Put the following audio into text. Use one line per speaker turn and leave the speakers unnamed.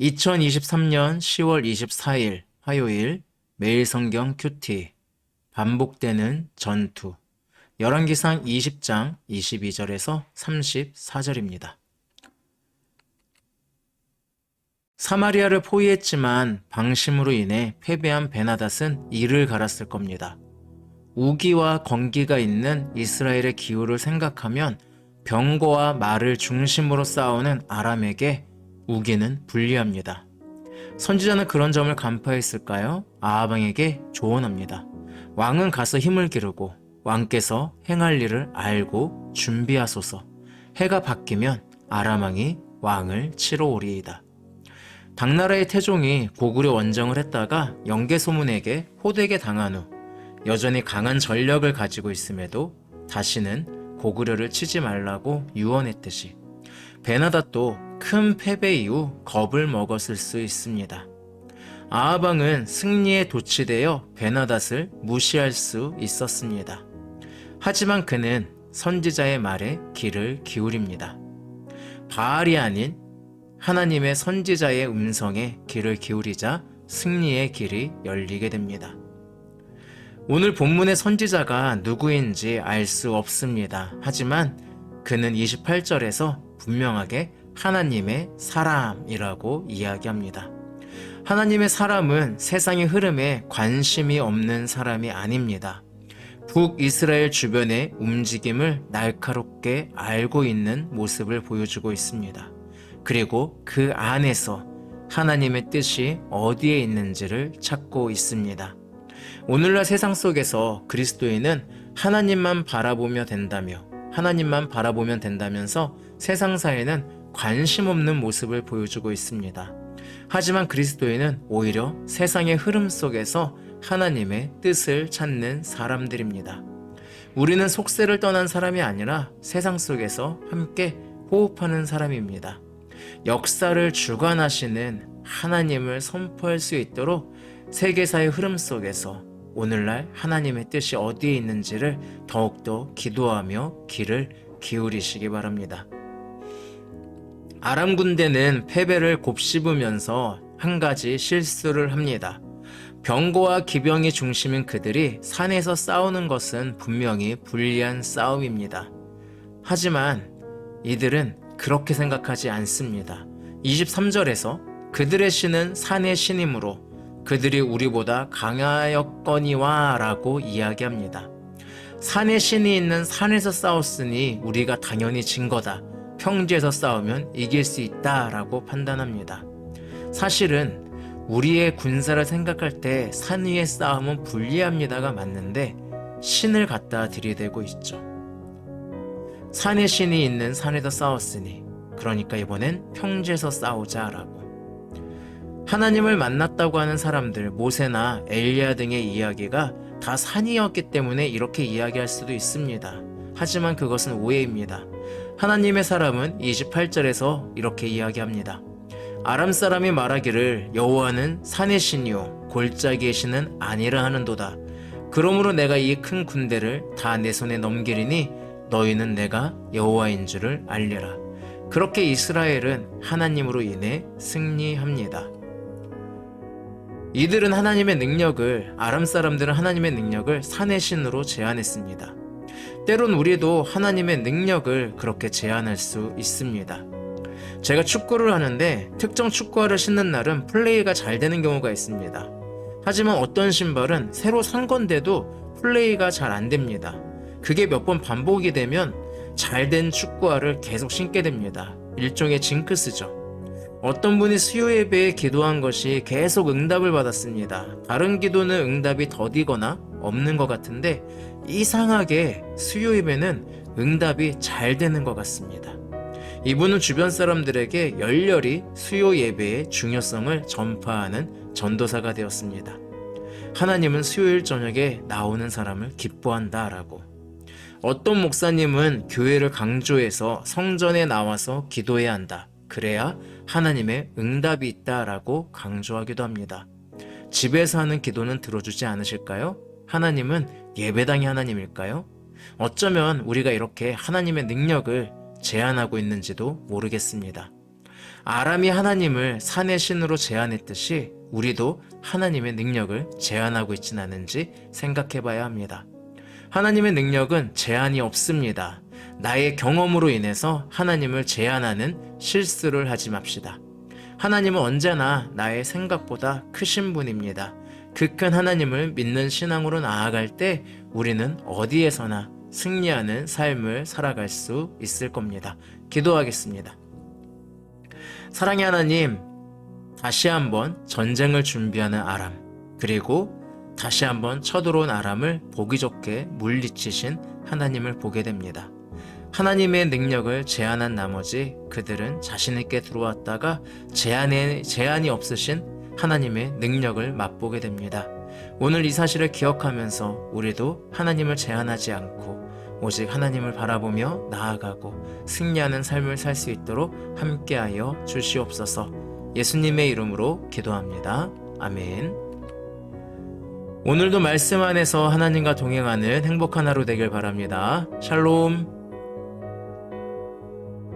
2023년 10월 24일 화요일 매일 성경 큐티 반복되는 전투 열왕기상 20장 22절에서 34절입니다. 사마리아를 포위했지만 방심으로 인해 패배한 베나닷은 이를 갈았을 겁니다. 우기와 건기가 있는 이스라엘의 기후를 생각하면 병거와 말을 중심으로 싸우는 아람에게 우기는 불리합니다. 선지자는 그런 점을 간파했을까요? 아하방에게 조언합니다. 왕은 가서 힘을 기르고 왕께서 행할 일을 알고 준비하소서. 해가 바뀌면 아람왕이 왕을 치러 오리이다. 당나라의 태종이 고구려 원정을 했다가 영계소문에게 호되게 당한 후 여전히 강한 전력을 가지고 있음에도 다시는 고구려를 치지 말라고 유언했듯이 베나닷도 큰 패배 이후 겁을 먹었을 수 있습니다. 아하방은 승리에 도취되어 베나닷을 무시할 수 있었습니다. 하지만 그는 선지자의 말에 귀를 기울입니다. 바알이 아닌 하나님의 선지자의 음성에 귀를 기울이자 승리의 길이 열리게 됩니다. 오늘 본문의 선지자가 누구인지 알 수 없습니다. 하지만 그는 28절에서 분명하게 하나님의 사람이라고 이야기합니다. 하나님의 사람은 세상의 흐름에 관심이 없는 사람이 아닙니다. 북이스라엘 주변의 움직임을 날카롭게 알고 있는 모습을 보여주고 있습니다. 그리고 그 안에서 하나님의 뜻이 어디에 있는지를 찾고 있습니다. 오늘날 세상 속에서 그리스도인은 하나님만 바라보며 된다며 하나님만 바라보면 된다면서 세상사에는 관심 없는 모습을 보여주고 있습니다. 하지만 그리스도인은 오히려 세상의 흐름 속에서 하나님의 뜻을 찾는 사람들입니다. 우리는 속세를 떠난 사람이 아니라 세상 속에서 함께 호흡하는 사람입니다. 역사를 주관하시는 하나님을 선포할 수 있도록 세계사의 흐름 속에서 오늘날 하나님의 뜻이 어디에 있는지를 더욱더 기도하며 귀를 기울이시기 바랍니다. 아람 군대는 패배를 곱씹으면서 한 가지 실수를 합니다. 병거와 기병이 중심인 그들이 산에서 싸우는 것은 분명히 불리한 싸움입니다. 하지만 이들은 그렇게 생각하지 않습니다. 23절에서 그들의 신은 산의 신이므로 그들이 우리보다 강하였거니와 라고 이야기합니다. 산의 신이 있는 산에서 싸웠으니 우리가 당연히 진 거다. 평지에서 싸우면 이길 수 있다 라고 판단합니다. 사실은 우리의 군사를 생각할 때 산 위의 싸움은 불리합니다가 맞는데 신을 갖다 들이대고 있죠. 산의 신이 있는 산에서 싸웠으니 그러니까 이번엔 평지에서 싸우자라고. 하나님을 만났다고 하는 사람들 모세나 엘리야 등의 이야기가 다 산이었기 때문에 이렇게 이야기할 수도 있습니다. 하지만 그것은 오해입니다. 하나님의 사람은 28절에서 이렇게 이야기합니다. 아람 사람이 말하기를 여호와는 산의 신이요 골짜기의 신은 아니라 하는도다. 그러므로 내가 이 큰 군대를 다 내 손에 넘기리니 너희는 내가 여호와인 줄을 알려라. 그렇게 이스라엘은 하나님으로 인해 승리합니다. 이들은 하나님의 능력을 아람 사람들은 하나님의 능력을 산의 신으로 제안했습니다. 때론 우리도 하나님의 능력을 그렇게 제안할 수 있습니다. 제가 축구를 하는데 특정 축구화를 신는 날은 플레이가 잘 되는 경우가 있습니다. 하지만 어떤 신발은 새로 산 건데도 플레이가 잘 안 됩니다. 그게 몇 번 반복이 되면 잘 된 축구화를 계속 신게 됩니다. 일종의 징크스죠. 어떤 분이 수요 예배에 기도한 것이 계속 응답을 받았습니다. 다른 기도는 응답이 더디거나 없는 것 같은데 이상하게 수요 예배는 응답이 잘 되는 것 같습니다. 이분은 주변 사람들에게 열렬히 수요 예배의 중요성을 전파하는 전도사가 되었습니다. 하나님은 수요일 저녁에 나오는 사람을 기뻐한다 라고. 어떤 목사님은 교회를 강조해서 성전에 나와서 기도해야 한다. 그래야 하나님의 응답이 있다 라고 강조하기도 합니다. 집에서 하는 기도는 들어주지 않으실까요? 하나님은 예배당이 하나님일까요? 어쩌면 우리가 이렇게 하나님의 능력을 제한하고 있는지도 모르겠습니다. 아람이 하나님을 산의 신으로 제안했듯이 우리도 하나님의 능력을 제안하고 있진 않은지 생각해 봐야 합니다. 하나님의 능력은 제한이 없습니다. 나의 경험으로 인해서 하나님을 제한하는 실수를 하지 맙시다. 하나님은 언제나 나의 생각보다 크신 분입니다. 그큰 하나님을 믿는 신앙으로 나아갈 때 우리는 어디에서나 승리하는 삶을 살아갈 수 있을 겁니다. 기도하겠습니다. 사랑의 하나님, 다시 한번 전쟁을 준비하는 아람, 그리고 다시 한번 쳐들어온 아람을 보기 좋게 물리치신 하나님을 보게 됩니다. 하나님의 능력을 제한한 나머지 그들은 자신있게 들어왔다가 제한에, 제한이 없으신 하나님의 능력을 맛보게 됩니다. 오늘 이 사실을 기억하면서 우리도 하나님을 제한하지 않고 오직 하나님을 바라보며 나아가고 승리하는 삶을 살 수 있도록 함께하여 주시옵소서 예수님의 이름으로 기도합니다. 아멘. 오늘도 말씀 안에서 하나님과 동행하는 행복한 하루 되길 바랍니다. 샬롬.